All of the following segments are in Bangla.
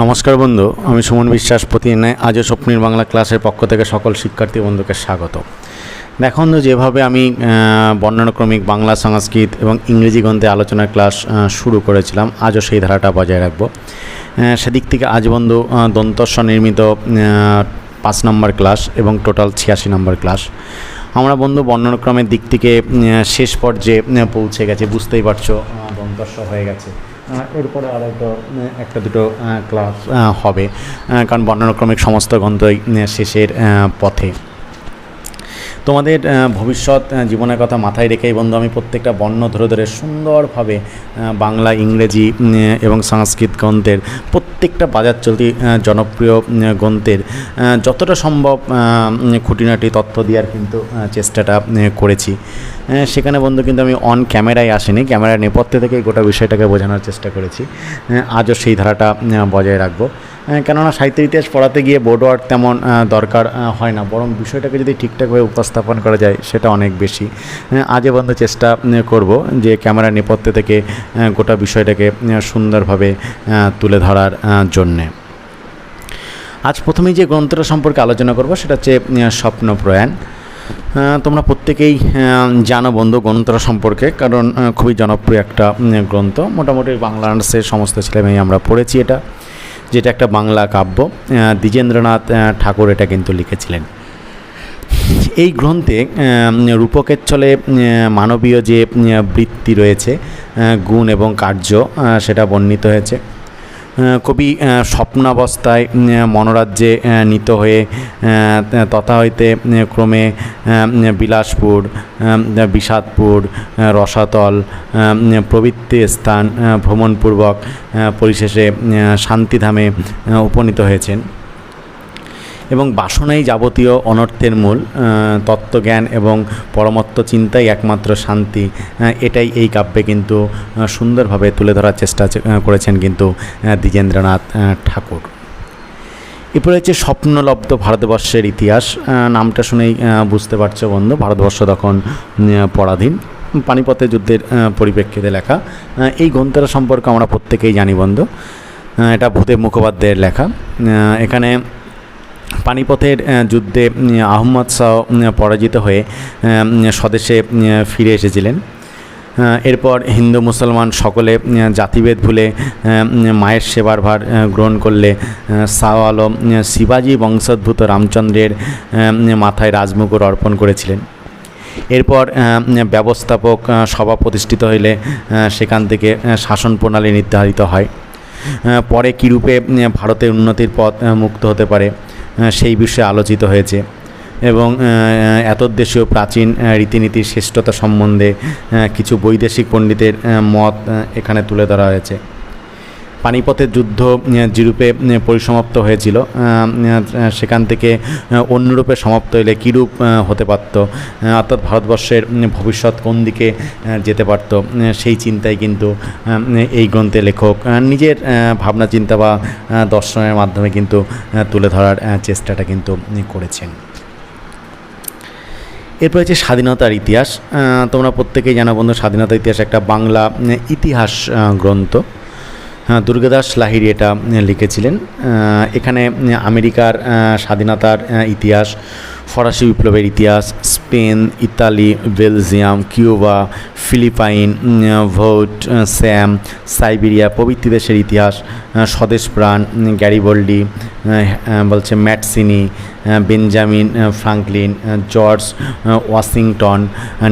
নমস্কার বন্ধু, আমি সুমন বিশ্বাস, প্রতিদিনে আজও স্বপ্নের বাংলা ক্লাসের পক্ষ থেকে সকল শিক্ষার্থী বন্ধুকে স্বাগত। দেখুন তো যেভাবে আমি বর্ণানুক্রমিক বাংলা, সংস্কৃত এবং ইংরেজি গ্রন্থে আলোচনার ক্লাস শুরু করেছিলাম, আজও সেই ধারাটা বজায় রাখব। সেদিক থেকে আজ বন্ধু দন্তস্ব নির্মিত পাঁচ নম্বর ক্লাস এবং টোটাল ছিয়াশি নম্বর ক্লাস। আমরা বন্ধু, বর্ণানুক্রমের দিক থেকে শেষ পর্যায়ে পৌঁছে গেছে, বুঝতেই পারছ দন্তস্ব হয়ে গেছে। এরপরে আর একটা একটা দুটো ক্লাস হবে। কারণ বর্ণানুক্রমিক সমস্ত গ্রন্থই শেষের পথে। তোমাদের ভবিষ্যৎ জীবনের কথা মাথায় রেখেই বন্ধু, আমি প্রত্যেকটা বর্ণ ধরে ধরে সুন্দরভাবে বাংলা, ইংরেজি এবং সংস্কৃত গ্রন্থের প্রত্যেকটা বাজার চলতি জনপ্রিয় গ্রন্থের যতটা সম্ভব খুঁটিনাটি তথ্য দেওয়ার কিন্তু চেষ্টাটা করেছি। সেখানে বন্ধু কিন্তু আমি অন ক্যামেরায় আসিনি ক্যামেরার নেপথ্যে থেকেই গোটা বিষয়টাকে বোঝানোর চেষ্টা করেছি। আজও সেই ধারাটা বজায় রাখব। কেননা সাহিত্যের ইতিহাস পড়াতে গিয়ে বোর্ড ওয়ার্ক তেমন দরকার হয় না। বরং বিষয়টাকে যদি ঠিকঠাকভাবে উপস্থাপন করা যায় সেটা অনেক বেশি। আহ, আজও বন্ধু চেষ্টা করব যে ক্যামেরার নেপথ্যে থেকে গোটা বিষয়টাকে সুন্দরভাবে তুলে ধরার জন্যে। আজ প্রথমেই যে গ্রন্থটা সম্পর্কে আলোচনা করব সেটা হচ্ছে আহ, স্বপ্ন প্রয়াণ। তোমরা প্রত্যেকেই জানো বন্ধু গ্রন্থটা সম্পর্কে কারণ খুবই জনপ্রিয় একটা গ্রন্থ। মোটামুটি বাংলা অনার্সের সমস্ত ছেলেমেয়ে আমরা পড়েছি এটা। যেটা একটা বাংলা কাব্য দ্বিজেন্দ্রনাথ ঠাকুর এটা কিন্তু লিখেছিলেন। এই গ্রন্থে রূপকের ছলে মানবীয় যে বৃত্তি রয়েছে গুণ এবং কার্য সেটা বর্ণিত হয়েছে। কবি স্বপ্নাবস্থায় মনোরাজ্যে নিত হয়ে তথা হইতে ক্রমে বিলাসপুর বিষাদপুর রসাতল প্রবৃত্তি স্থান ভ্রমণপূর্বক পরিশেষে শান্তিধামে উপনীত হয়েছেন। এবং বাসনাই যাবতীয় অনর্থের মূল তত্ত্বজ্ঞান এবং পরমত্ব চিন্তাই একমাত্র শান্তি এটাই এই কাব্যে কিন্তু সুন্দরভাবে তুলে ধরার চেষ্টা করেছেন কিন্তু দ্বিজেন্দ্রনাথ ঠাকুর। এরপরে হচ্ছে স্বপ্নলব্ধ ভারতবর্ষের ইতিহাস নামটা শুনেই বুঝতে পারছ বন্ধু, ভারতবর্ষ তখন পরাধীন পানিপথের যুদ্ধের পরিপ্রেক্ষিতে লেখা। এই গ্রন্থটা সম্পর্কে আমরা প্রত্যেকেই জানি বন্ধু এটা ভূদেব মুখোপাধ্যায়ের লেখা। এখানে পানিপথের যুদ্ধে উম, আহম্মদ শাহ পরাজিত হয়ে স্বদেশে ফিরে এসেছিলেন। এরপর হিন্দু মুসলমান সকলে জাতিভেদ ভুলে মায়ের সেবার ভার গ্রহণ করলে শাহ আলম শিবাজী বংশোদ্ভূত রামচন্দ্রের মাথায় রাজমুকুট অর্পণ করেছিলেন। এরপর ব্যবস্থাপক সভা প্রতিষ্ঠিত হইলে সেখান থেকে শাসন প্রণালী নির্ধারিত হয়। পরে কীরূপে ভারতের উন্নতির পথ মুক্ত হতে পারে সেই বিষয়ে আলোচিত হয়েছে এবং এতদ্দেশীয় প্রাচীন রীতিনীতির শ্রেষ্ঠতা সম্বন্ধে কিছু বৈদেশিক পণ্ডিতের মত এখানে তুলে ধরা হয়েছে। পানিপথের যুদ্ধ যেরূপে পরিসমাপ্ত হয়েছিল। সেখান থেকে অন্যরূপে সমাপ্ত হলে কীরূপ হতে পারত? অর্থাৎ ভারতবর্ষের ভবিষ্যৎ কোন দিকে যেতে পারত? সেই চিন্তায় কিন্তু এই গ্রন্থে লেখক নিজের ভাবনা, চিন্তা বা দর্শনের মাধ্যমে কিন্তু তুলে ধরার চেষ্টাটা কিন্তু করেছেন। এরপর হচ্ছে স্বাধীনতার ইতিহাস। তোমরা প্রত্যেকেই জানো বন্ধু, স্বাধীনতার ইতিহাস একটা বাংলা ইতিহাস গ্রন্থ। দুর্গাদাস লাহিরি এটা লিখেছিলেন। এখানে আমেরিকার স্বাধীনতার ইতিহাস ফরাসি বিপ্লবের ইতিহাস, Spain, Italy, Belgium, Cuba, Philippine vote স্যাম, সাইবেরিয়া প্রভৃতি দেশের ইতিহাস স্বদেশ প্রাণ, গ্যারিবল্ডি বলছে Mazzini Benjamin Franklin George Washington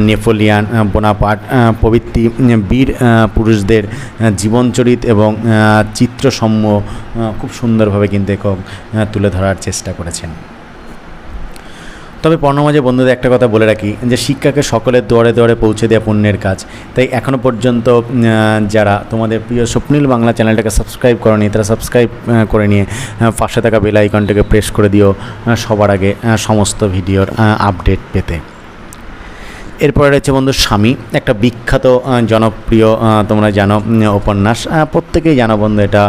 Napoleon Bonaparte প্রভৃতি বীর পুরুষদের জীবনচরিত এবং চিত্রসম্য খুব সুন্দরভাবে কিন্তু একক তুলে ধরার চেষ্টা করেছেন। তবে পর্ণমাঝে বন্ধুদের একটা কথা বলে রাখি যে শিক্ষাকে সকলের দুয়ারে দুয়ারে পৌঁছে দেওয়া পুণ্যের কাজ। তাই এখনও পর্যন্ত যারা তোমাদের প্রিয় স্বপ্নীল বাংলা চ্যানেলটাকে সাবস্ক্রাইব করনি, তারা সাবস্ক্রাইব করে নিয়ে পাশে থাকা বেল আইকনটাকে প্রেস করে দিও সবার আগে সমস্ত ভিডিওর আপডেট পেতে। এরপরে রয়েছে বন্ধু স্বামী, একটা বিখ্যাত জনপ্রিয় তোমরা জানো উপন্যাস। প্রত্যেকেই জানো বন্ধু এটা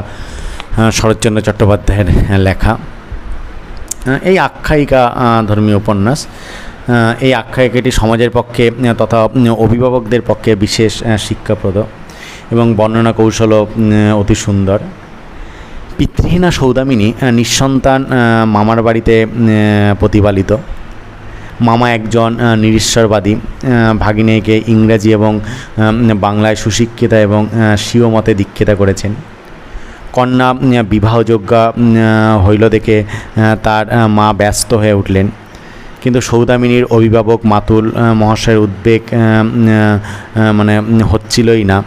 শরৎচন্দ্র চট্টোপাধ্যায়ের লেখা। এই আখ্যায়িকা ধর্মীয় উপন্যাস এই আখ্যায়িকাটি সমাজের পক্ষে তথা অভিভাবকদের পক্ষে বিশেষ শিক্ষাপ্রদ এবং বর্ণনা কৌশলও অতি সুন্দর। পিতৃহীনা সৌদামিনী নিঃসন্তান মামার বাড়িতে প্রতিপালিত। মামা একজন নিরীশ্বরবাদী ভাগিনেকে ইংরাজি এবং বাংলায় সুশিক্ষিতা এবং স্বীয় মতে দীক্ষিতা করেছেন। কন্যা বিবাহযোগ্যা হইল দেখে তার মা ব্যস্ত হয়ে উঠলেন। কিন্তু সৌদামিনীর অভিভাবক মাতুল মহাশয়ের উদ্বেগ মানে হচ্ছিলই না।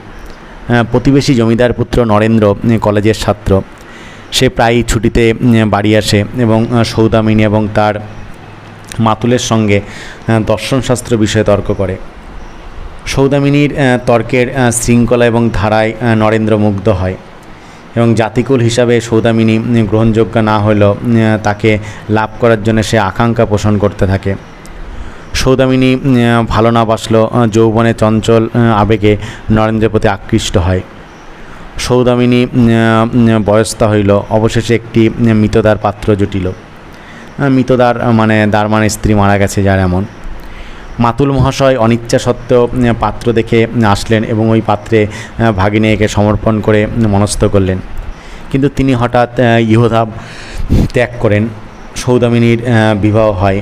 প্রতিবেশী জমিদার পুত্র নরেন্দ্র কলেজের ছাত্র। সে প্রায়ই ছুটিতে বাড়ি আসে এবং সৌদামিনী এবং তার মাতুলের সঙ্গে দর্শনশাস্ত্র বিষয়ে তর্ক করে। সৌদামিনীর তর্কের শৃঙ্খলা এবং ধারায় নরেন্দ্র মুগ্ধ হয়। এবং জাতিকুল হিসাবে সৌদামিনী গ্রহণযোগ্য না হলেও তাকে লাভ করার জন্য সে আকাঙ্ক্ষা পোষণ করতে থাকে। সৌদামিনী ভালো না বাসলো যৌবনে চঞ্চল আবেগে নরেন্দ্রের প্রতি আকৃষ্ট হয়। সৌদামিনী বয়স্তা হইল, অবশেষে একটি মৃতদার পাত্র জুটিল। মৃতদার মানে দার মানে স্ত্রী মারা গেছে যার এমন। মাতুল মহাশয় অনিচ্ছা সত্ত্বেও পাত্র দেখে আসলেন এবং ওই পাত্রে ভাগিনেকে সমর্পণ করে মনস্থ করলেন। কিন্তু তিনি হঠাৎ ইহধাব ত্যাগ করেন। সৌদামিনীর বিবাহ হয়।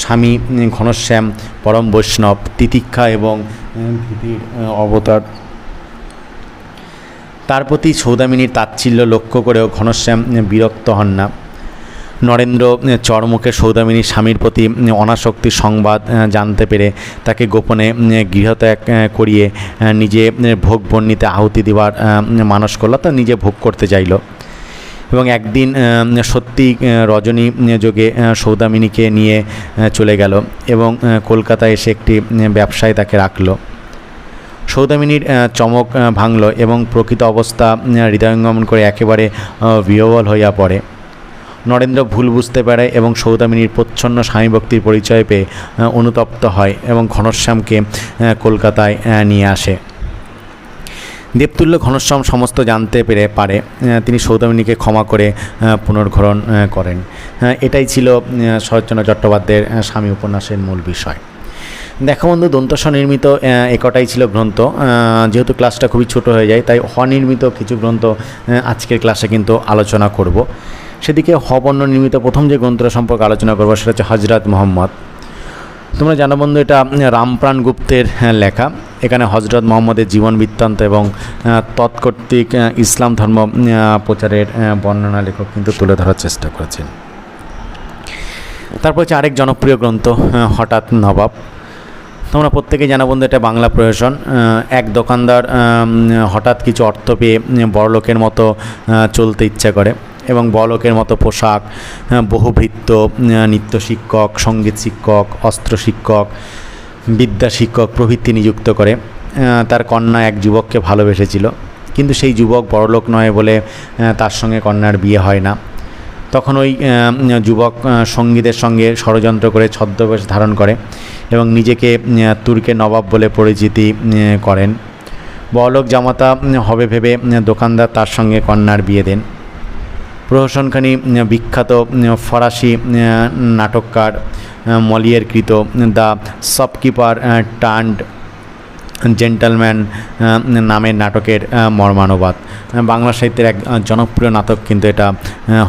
স্বামী ঘনশ্যাম, পরম বৈষ্ণব, তিতিক্ষা এবং ভীতির অবতার। তার প্রতি সৌদামিনীর তাচ্ছিল্য লক্ষ্য করেও ঘনশ্যাম বিরক্ত হন না। নরেন্দ্র চরমুখে সৌদামিনীর স্বামীর প্রতি উম, অনাসক্তির সংবাদ জানতে পেরে তাকে গোপনে গৃহত্যাগ করিয়ে নিজে ভোগ বর্ণিতে আহুতি দেওয়ার মানস করল। তা নিজে ভোগ করতে চাইল। এবং একদিন সত্যি রজনী যোগে সৌদামিনীকে নিয়ে চলে গেল এবং কলকাতায় এসে একটি ব্যবসায় তাকে রাখল। সৌদামিনীর চমক ভাঙল এবং প্রকৃত অবস্থা হৃদয়ঙ্গমন করে একেবারে বিহবল হইয়া পড়ে। নরেন্দ্র ভুল বুঝতে পারে এবং সৌদামিনীর প্রচ্ছন্ন স্বামীভক্তির পরিচয় পেয়ে অনুতপ্ত হয় এবং ঘনশ্যামকে কলকাতায় নিয়ে আসে। দেবতুল্য ঘনশ্যাম সমস্ত জানতে পেরে পারে তিনি সৌদামিনীকে ক্ষমা করে আহ, পুনর্গ্রহণ করেন। এটাই ছিল শরৎচন্দ্র চট্টোপাধ্যায়ের স্বামী উপন্যাসের মূল বিষয়। দেখো বন্ধু দন্তস্ব নির্মিত একটাই ছিল গ্রন্থ। যেহেতু ক্লাসটা খুবই ছোট হয়ে যায় তাই অনির্মিত কিছু গ্রন্থ আজকের ক্লাসে কিন্তু আলোচনা করব। সেদিকে হবর্ণ নির্মিত প্রথম যে গ্রন্থটা সম্পর্কে আলোচনা করব সেটা হচ্ছে হজরত মোহাম্মদ। তোমরা জানো বন্ধু এটা রামপ্রাণ গুপ্তের হ্যাঁ, লেখা। এখানে হজরত মোহাম্মদের জীবন বৃত্তান্ত এবং তৎকর্তৃক ইসলাম ধর্ম প্রচারের বর্ণনা লেখক কিন্তু তুলে ধরার চেষ্টা করেছেন। তারপর হচ্ছে আরেক জনপ্রিয় গ্রন্থ হঠাৎ নবাব। তোমরা প্রত্যেকেই জানো বন্ধু এটা বাংলা প্রয়োজন এক দোকানদার হঠাৎ কিছু অর্থ পেয়ে বড়লোকের মতো চলতে ইচ্ছা করে। এবং বড়লোকের মতো পোশাক বহুভৃত্ত নৃত্য শিক্ষক, সংগীত শিক্ষক, অস্ত্র শিক্ষক, বিদ্যা শিক্ষক প্রভৃতি নিযুক্ত করে তার কন্যা এক যুবককে ভালোবেসেছিল। কিন্তু সেই যুবক বড়লোক নয় বলে তার সঙ্গে কন্যার বিয়ে হয় না। তখন ওই যুবক সঙ্গীদের সঙ্গে ষড়যন্ত্র করে ছদ্মবেশ ধারণ করে এবং নিজেকে তুর্কে নবাব বলে পরিচিতি করেন। বড়লোক জামাতা হবে ভেবে দোকানদার তার সঙ্গে কন্যার বিয়ে দেন। প্রহসনখানি, বিখ্যাত ফরাসি নাটককার মলিয়ের কৃত দ্য শপকিপার টার্ন্ড জেন্টালম্যান নামের নাটকের মর্মানুবাদ। বাংলা সাহিত্যের এক জনপ্রিয় নাটক কিন্তু এটা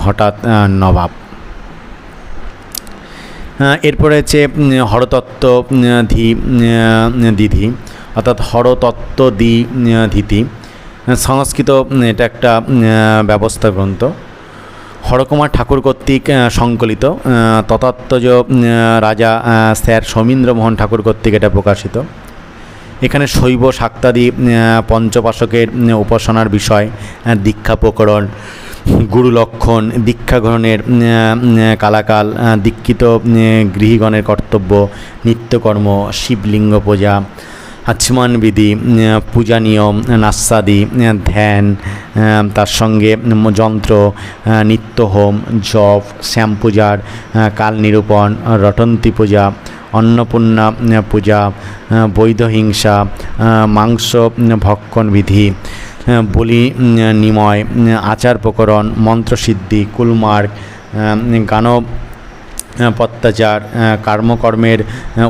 হঠাৎ নবাব। এরপরে হচ্ছে হরতত্ত্ব ধি দিধি, অর্থাৎ হরতত্ত্ব দি ধীতি। সংস্কৃত এটা একটা ব্যবস্থা গ্রন্থ হরকুমার ঠাকুর কর্তৃক সংকলিত তথাত্মজ রাজা স্যার সৌমীন্দ্র মোহন ঠাকুর কর্তৃক এটা প্রকাশিত। এখানে শৈব শাক্তাদি পঞ্চপাশকের উপাসনার বিষয় দীক্ষা প্রকরণ, গুরু লক্ষণ, দীক্ষা গ্রহণের কালাকাল দীক্ষিত গৃহীগণের কর্তব্য, নিত্যকর্ম, শিবলিঙ্গ পূজা বিধি পূজা নিয়ম নাস্যাদি উম, ধ্যান তার সঙ্গে যন্ত্র আহ, নিত্য হোম জপ শ্যাম পূজার কাল নিরূপণ রটন্তী পূজা অন্নপূর্ণা পূজা বৈধ হিংসা মাংস ভক্ষণ বিধি বলি নিময় আচার প্রকরণ মন্ত্রসিদ্ধি কুলমার্গ গানব পত্যাচার কর্মকর্মের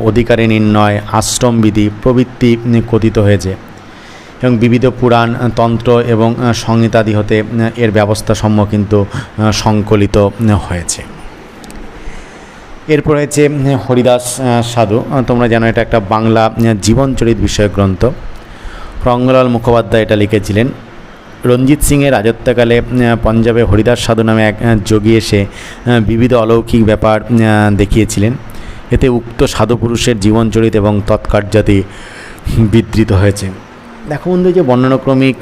অধিকারী নির্ণয় আশ্রমবিধি প্রভৃতি কথিত হয়েছে। এবং বিবিধ পুরাণ তন্ত্র এবং সংহিতাদি হতে এর ব্যবস্থা সমূহ কিন্তু সংকলিত হয়েছে। এরপর হয়েছে হরিদাস সাধু। তোমরা জানো এটা একটা বাংলা জীবনচরিত বিষয়ক গ্রন্থ রঙ্গলাল মুখোপাধ্যায় এটা লিখেছিলেন। রঞ্জিত সিংয়ের রাজত্বকালে পঞ্জাবে হরিদাস সাধু নামে এক যোগী এসে বিবিধ অলৌকিক ব্যাপার দেখিয়েছিলেন। এতে উক্ত সাধু পুরুষের জীবনচরিত এবং তৎকার্যাতি বিধৃত হয়েছে। দেখো বন্ধু যে বর্ণনাক্রমিক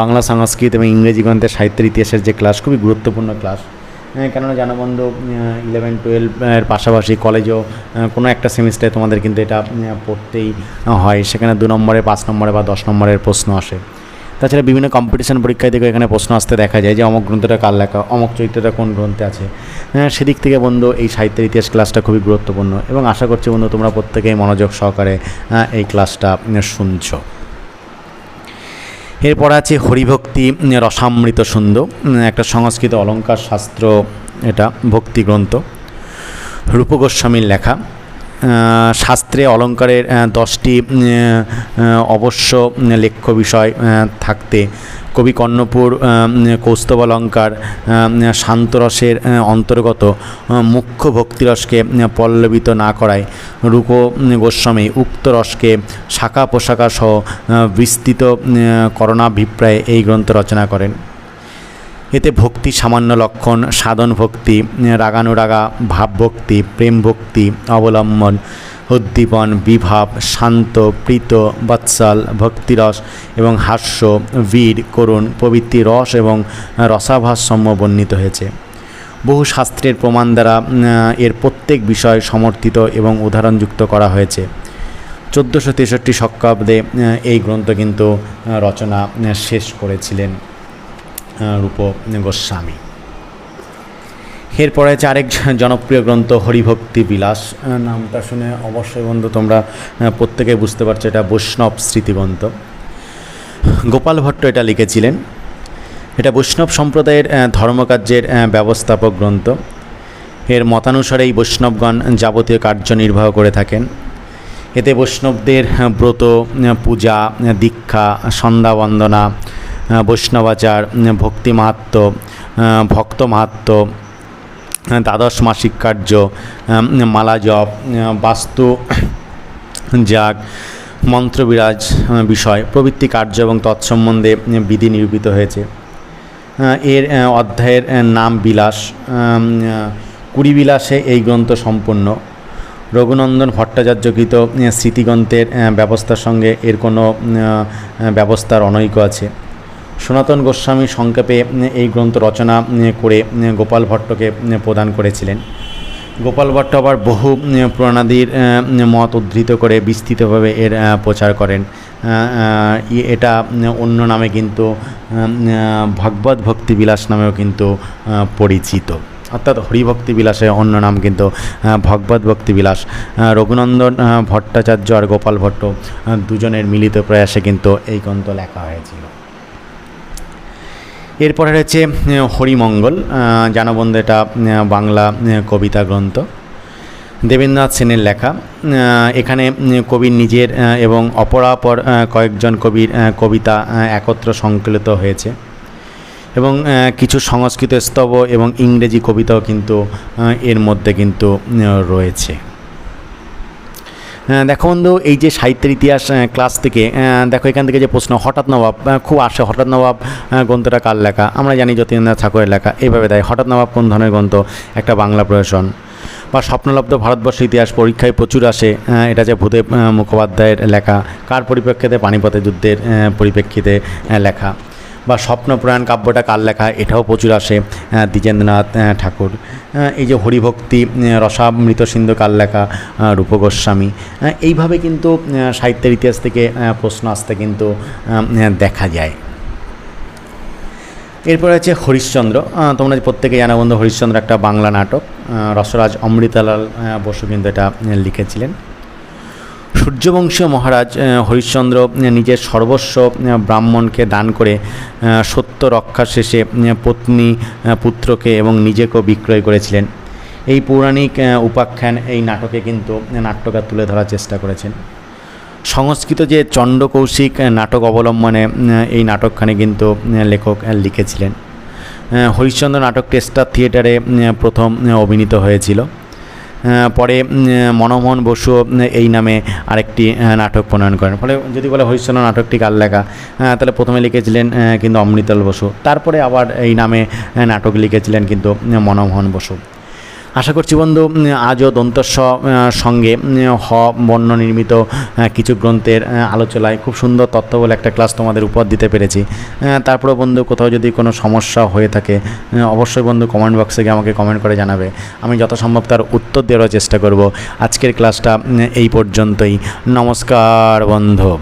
বাংলা সংস্কৃত এবং ইংরেজি গ্রন্থের সাহিত্যের ইতিহাসের যে ক্লাস, খুবই গুরুত্বপূর্ণ ক্লাস। কেননা জানো বন্ধু ইলেভেন টুয়েলভের পাশাপাশি কলেজেও কোনো একটা সেমিস্টারে তোমাদের কিন্তু এটা পড়তেই হয়। সেখানে দু নম্বরে, পাঁচ নম্বরে বা দশ নম্বরের প্রশ্ন আসে। তাছাড়া বিভিন্ন কম্পিটিশন পরীক্ষায় থেকে এখানে প্রশ্ন আসতে দেখা যায় যে অমক গ্রন্থটা কার লেখা, অমক চরিত্রটা কোন গ্রন্থে আছে। সেদিক থেকে বন্ধু এই সাহিত্যের ইতিহাস ক্লাসটা খুবই গুরুত্বপূর্ণ এবং আশা করছি বন্ধু তোমরা প্রত্যেকেই মনোযোগ সহকারে এই ক্লাসটা শুনছো। এরপর আছে হরিভক্তি রসামৃত সুন্দর একটা সংস্কৃত অলঙ্কার শাস্ত্র, এটা ভক্তি গ্রন্থ। রূপগোস্বামীর লেখা শাস্ত্রে অলঙ্কারের দশটি অবশ্য লেখ্য বিষয় থাকতে। কবি কর্ণপুর কৌস্তব অলঙ্কার শান্তরসের অন্তর্গত মুখ্য ভক্তিরসকে পল্লবিত না করায়। রূপ গোস্বামী উক্ত রসকে শাখা পোশাকা সহ বিস্তৃত করণাভিপ্রায়ে এই গ্রন্থ রচনা করেন। এতে ভক্তি, সামান্য লক্ষণ, সাধন ভক্তি, রাগানুরাগা, ভাবভক্তি, প্রেম ভক্তি, অবলম্বন, উদ্দীপন, বিভাব, শান্ত, প্রীত, বৎসল, ভক্তিরস এবং হাস্য, বীর, করুণ প্রভৃতি রস এবং রসাভাসম্য বর্ণিত হয়েছে। বহু শাস্ত্রের প্রমাণ দ্বারা এর প্রত্যেক বিষয় সমর্থিত এবং উদাহরণযুক্ত করা হয়েছে। চোদ্দোশো তেষট্টি শকাব্দে এই গ্রন্থ কিন্তু রচনা শেষ করেছিলেন। রূপ গোস্বামী। এরপরে আছে আরেক জনপ্রিয় গ্রন্থ হরিভক্তি বিলাস। নামটা শুনে অবশ্যই বন্ধু তোমরা প্রত্যেকে বুঝতে পারছ এটা বৈষ্ণব স্মৃতিগ্রন্থ। গোপাল ভট্ট এটা লিখেছিলেন। এটা বৈষ্ণব সম্প্রদায়ের ধর্মকার্যের ব্যবস্থাপক গ্রন্থ। এর মতানুসারে এই বৈষ্ণবগণ যাবতীয় কার্য নির্বাহ করে থাকেন। এতে বৈষ্ণবদের ব্রত পূজা দীক্ষা, সন্ধ্যা বন্দনা বৈষ্ণবাচার ভক্তি মাহাত্ম ভক্ত মাহাত্ম দ্বাদশ মাসিক কার্য মালা জপ বাস্তু, যাগ, মন্ত্রবিরাজ বিষয় প্রভৃতি কার্য এবং তৎসম্বন্ধে বিধি নিরূপিত হয়েছে। এর অধ্যায়ের নাম বিলাস কুড়ি বিলাসে এই গ্রন্থ সম্পূর্ণ। রঘুনন্দন ভট্টাচার্যকৃত স্মৃতিগ্রন্থের ব্যবস্থার সঙ্গে এর কোনো ব্যবস্থার অনৈক্য আছে। সনাতন গোস্বামী সংক্ষেপে এই গ্রন্থ রচনা করে গোপাল ভট্টকে প্রদান করেছিলেন। গোপাল ভট্ট আবার বহু পুরাণাদির মত উদ্ধৃত করে বিস্তৃতভাবে এর প্রচার করেন। এটা অন্য নামে কিন্তু ভগবত ভক্তি বিলাস নামেও কিন্তু পরিচিত। অর্থাৎ হরিভক্তি বিলাসের অন্য নাম কিন্তু ভগবত ভক্তি বিলাস। রঘুনন্দন ভট্টাচার্য আর গোপাল ভট্ট দুজনের মিলিত প্রয়াসে কিন্তু এই গ্রন্থ লেখা হয়েছিল। এরপরে রয়েছে হরিমঙ্গল জানবন্ধু এটা বাংলা কবিতা গ্রন্থ। দেবেন্দ্রনাথ সেনের লেখা এখানে কবির নিজের এবং অপরাপর কয়েকজন কবির কবিতা একত্র সংকলিত হয়েছে। এবং কিছু সংস্কৃত স্তব এবং ইংরেজি কবিতাও কিন্তু এর মধ্যে কিন্তু রয়েছে। দেখো বন্ধু, এই যে সাহিত্যের ইতিহাস ক্লাস থেকে দেখো এখান থেকে যে প্রশ্ন, হঠাৎ নবাব খুব আসে, হঠাৎ নবাব গ্রন্থটা কার লেখা? আমরা জানি যতীন্দ্রনাথ ঠাকুরের লেখা। এইভাবে দেয়, হঠাৎ নবাব কোন ধরনের গ্রন্থ? একটা বাংলা প্রশাসন বা স্বপ্নলব্ধ ভারতবর্ষের ইতিহাস পরীক্ষায় প্রচুর আসে এটা যে ভূদেব মুখোপাধ্যায়ের লেখা। কার পরিপ্রেক্ষিতে? পানিপথের যুদ্ধের পরিপ্রেক্ষিতে লেখা। বা স্বপ্নপুরাণ কাব্যটা কার লেখা? এটাও প্রচুর আসে দ্বিজেন্দ্রনাথ ঠাকুর। এই যে হরিভক্তি রসামৃত সিন্ধু কার লেখা রূপ গোস্বামী এইভাবে কিন্তু সাহিত্যের ইতিহাস থেকে প্রশ্ন আসতে কিন্তু দেখা যায়। এরপরে আছে হরিশ্চন্দ্র। তোমরা প্রত্যেকে জানা বন্ধু, হরিশ্চন্দ্র একটা বাংলা নাটক। রসরাজ অমৃতালাল বসু কিন্তু এটা লিখেছিলেন। সূর্যবংশীয় মহারাজ হরিশ্চন্দ্র নিজের সর্বস্ব ব্রাহ্মণকে দান করে সত্য রক্ষা শেষে পত্নী পুত্রকে এবং নিজেকেও বিক্রয় করেছিলেন। এই পৌরাণিক উপাখ্যান এই নাটকে কিন্তু নাট্যকার তুলে ধরার চেষ্টা করেছেন। সংস্কৃত যে চণ্ডকৌশিক নাটক অবলম্বনে এই নাটকখানে কিন্তু লেখক লিখেছিলেন। হরিশ্চন্দ্র নাটক টেস্টার থিয়েটারে প্রথম অভিনীত হয়েছিল। পরে মনমোহন বসু এই নামে আরেকটি নাটক প্রণয়ন করেন। ফলে যদি বলে হরিশ্চন্দ্র নাটকটি কার লেখা? তাহলে প্রথমে লিখেছিলেন কিন্তু অমৃতল বসু। তারপরে আবার এই নামে নাটক লিখেছিলেন কিন্তু মনমোহন বসু। আশা করছি বন্ধু আজও দন্তস্ব সঙ্গে হ, বর্ণ নির্মিত কিছু গ্রন্থের আলোচনায় খুব সুন্দর তথ্য বলে একটা ক্লাস তোমাদের উপর দিতে পেরেছি। তারপরে বন্ধু কোথাও যদি কোনো সমস্যা হয়ে থাকে অবশ্যই বন্ধু কমেন্ট বক্সে গিয়ে আমাকে কমেন্ট করে জানাবে। আমি যত সম্ভব তার উত্তর দেওয়ার চেষ্টা করব। আজকের ক্লাসটা এই পর্যন্তই। নমস্কার বন্ধু।